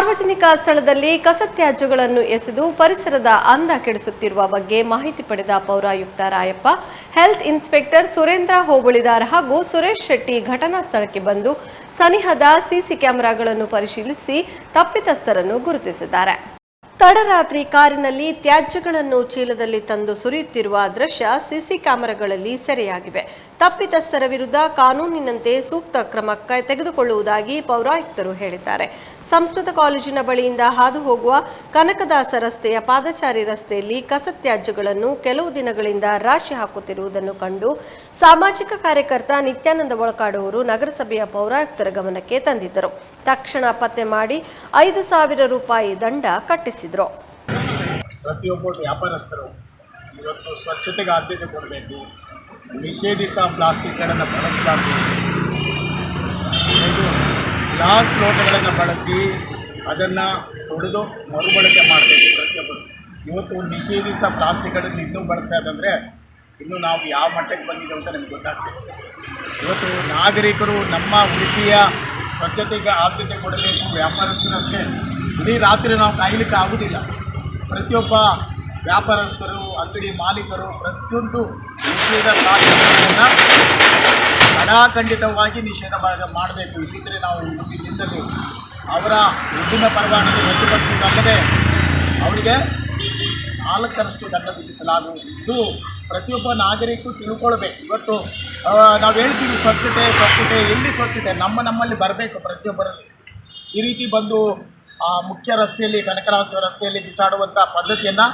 ಸಾರ್ವಜನಿಕ ಸ್ಥಳದಲ್ಲಿ ಕಸತ್ಯಾಜ್ಯಗಳನ್ನು ಎಸೆದು ಪರಿಸರದ ಅಂದ ಕೆಡಿಸುತ್ತಿರುವ ಬಗ್ಗೆ ಮಾಹಿತಿ ಪಡೆದ ಪೌರಾಯುಕ್ತ ರಾಯಪ್ಪ, ಹೆಲ್ತ್ ಇನ್ಸ್ಪೆಕ್ಟರ್ ಸುರೇಂದ್ರ ಹೋಬಳಿದಾರ್ ಹಾಗೂ ಸುರೇಶ್ ಶೆಟ್ಟಿ ಘಟನಾ ಸ್ಥಳಕ್ಕೆ ಬಂದು ಸನಿಹದ ಸಿಸಿ ಕ್ಯಾಮೆರಾಗಳನ್ನು ಪರಿಶೀಲಿಸಿ ತಪ್ಪಿತಸ್ಥರನ್ನು ಗುರುತಿಸಿದ್ದಾರೆ. ತಡರಾತ್ರಿ ಕಾರಿನಲ್ಲಿ ತ್ಯಾಜ್ಯಗಳನ್ನು ಚೀಲದಲ್ಲಿ ತಂದು ಸುರಿಯುತ್ತಿರುವ ದೃಶ್ಯ ಸಿಸಿ ಕ್ಯಾಮೆರಾಗಳಲ್ಲಿ ಸೆರೆಯಾಗಿವೆ. ತಪ್ಪಿತಸ್ಥರ ವಿರುದ್ಧ ಕಾನೂನಿನಂತೆ ಸೂಕ್ತ ಕ್ರಮ ತೆಗೆದುಕೊಳ್ಳುವುದಾಗಿ ಪೌರಾಯುಕ್ತರು ಹೇಳಿದ್ದಾರೆ. ಸಂಸ್ಕೃತ ಕಾಲೇಜಿನ ಬಳಿಯಿಂದ ಹಾದು ಹೋಗುವ ಕನಕದಾಸ ರಸ್ತೆಯ ಪಾದಚಾರಿ ರಸ್ತೆಯಲ್ಲಿ ಕಸ ತ್ಯಾಜ್ಯಗಳನ್ನು ಕೆಲವು ದಿನಗಳಿಂದ ರಾಶಿ ಹಾಕುತ್ತಿರುವುದನ್ನು ಕಂಡು ಸಾಮಾಜಿಕ ಕಾರ್ಯಕರ್ತ ನಿತ್ಯಾನಂದ ಒಳಕಾಡುವರು ನಗರಸಭೆಯ ಪೌರಾಯುಕ್ತರ ಗಮನಕ್ಕೆ ತಂದಿದ್ದರು. ತಕ್ಷಣ ಪತ್ತೆ ಮಾಡಿ ಐದು ಸಾವಿರ ರೂಪಾಯಿ ದಂಡ ಕಟ್ಟಿಸಿದ್ರು. ಪ್ರತಿಯೊಬ್ಬ ವ್ಯಾಪಾರಸ್ಥರು ಇವತ್ತು ಸ್ವಚ್ಛತೆಗೆ ಆದ್ಯತೆ ಕೊಡಬೇಕು. ನಿಷೇಧಿಸ ಪ್ಲಾಸ್ಟಿಕ್ಗಳನ್ನು ಬಳಸಲಾಗಬೇಕು ಗ್ಲಾಸ್ ಲೋಟಗಳನ್ನು ಬಳಸಿ ಅದನ್ನು ತೊಡೆದು ಮರುಬಳಕೆ ಮಾಡಬೇಕು ಪ್ರತಿಯೊಬ್ಬರು. ಇವತ್ತು ನಿಷೇಧಿಸ ಪ್ಲಾಸ್ಟಿಕ್ಗಳನ್ನು ಇನ್ನೂ ಬಳಸ್ತಾ ಇದ್ದಂದರೆ ಇನ್ನೂ ನಾವು ಯಾವ ಮಟ್ಟಕ್ಕೆ ಬಂದಿದ್ದೇವೆ ಅಂತ ನಮ್ಗೆ ಗೊತ್ತಾಗ್ತದೆ ಇವತ್ತು ನಾಗರಿಕರು ನಮ್ಮ ವೃತ್ತಿಯ ಸ್ವಚ್ಛತೆಗೆ ಆದ್ಯತೆ ಕೊಡಬೇಕು, ವ್ಯಾಪಾರಸ್ಥರಷ್ಟೇ. ಇಡೀ ರಾತ್ರಿ ನಾವು ಕಾಯಲಿಕ್ಕೆ ಆಗುವುದಿಲ್ಲ ಪ್ರತಿಯೊಬ್ಬ ವ್ಯಾಪಾರಸ್ಥರು, ಅಂಗಡಿ ಮಾಲೀಕರು ಪ್ರತಿಯೊಂದು ನಿಷೇಧ ಕಾರ್ಯಗಳನ್ನು ಕಡಾಖಂಡಿತವಾಗಿ ನಿಷೇಧ ಮಾಡ- ಮಾಡಬೇಕು. ಇಲ್ಲಿದ್ದರೆ ನಾವು ಮುಂದಿನ ದಿನದಲ್ಲಿ ಅವರ ವಿಭಿನ್ನ ಪರವಾನಗಿ ರದ್ದುಪಡಿಸುವುದಲ್ಲದೆ ಅವರಿಗೆ ನಾಲ್ಕರಷ್ಟು ದಂಡ ವಿಧಿಸಲಾಗುವುದು. ಇದು ಪ್ರತಿಯೊಬ್ಬ ನಾಗರಿಕರು ತಿಳ್ಕೊಳ್ಬೇಕು. ಇವತ್ತು ನಾವು ಹೇಳ್ತೀವಿ ಸ್ವಚ್ಛತೆ ಸ್ವಚ್ಛತೆ, ಎಲ್ಲಿ ಸ್ವಚ್ಛತೆ? ನಮ್ಮ ನಮ್ಮಲ್ಲಿ ಬರಬೇಕು ಪ್ರತಿಯೊಬ್ಬರಲ್ಲಿ. ಈ ರೀತಿ ಬಂದು ಮುಖ್ಯ ರಸ್ತೆಯಲ್ಲಿ ಕನಕರಾಸ ರಸ್ತೆಯಲ್ಲಿ ಬಿಸಾಡುವಂಥ ಪದ್ಧತಿಯನ್ನು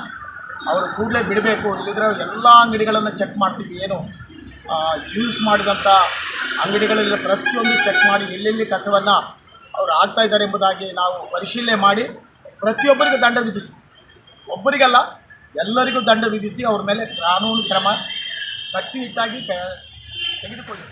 ಅವರು ಕೂಡಲೇ ಬಿಡಬೇಕು. ಇಲ್ಲದ್ರೆ ಎಲ್ಲ ಅಂಗಡಿಗಳನ್ನು ಚೆಕ್ ಮಾಡ್ತೀವಿ. ಏನು ಜ್ಯೂಸ್ ಮಾಡಿದಂಥ ಅಂಗಡಿಗಳಲ್ಲಿ ಪ್ರತಿಯೊಂದು ಚೆಕ್ ಮಾಡಿ ಎಲ್ಲೆಲ್ಲಿ ಕಸವನ್ನು ಅವರು ಆಗ್ತಾ ಇದ್ದಾರೆ ಎಂಬುದಾಗಿ ನಾವು ಪರಿಶೀಲನೆ ಮಾಡಿ ಪ್ರತಿಯೊಬ್ಬರಿಗೂ ದಂಡ ವಿಧಿಸ್ತೀವಿ. ಒಬ್ಬರಿಗಲ್ಲ, ಎಲ್ಲರಿಗೂ ದಂಡ ವಿಧಿಸಿ ಅವ್ರ ಮೇಲೆ ಕಾನೂನು ಕ್ರಮ ಕಟ್ಟುನಿಟ್ಟಾಗಿ ತೆಗೆದುಕೊಳ್ಳಿ.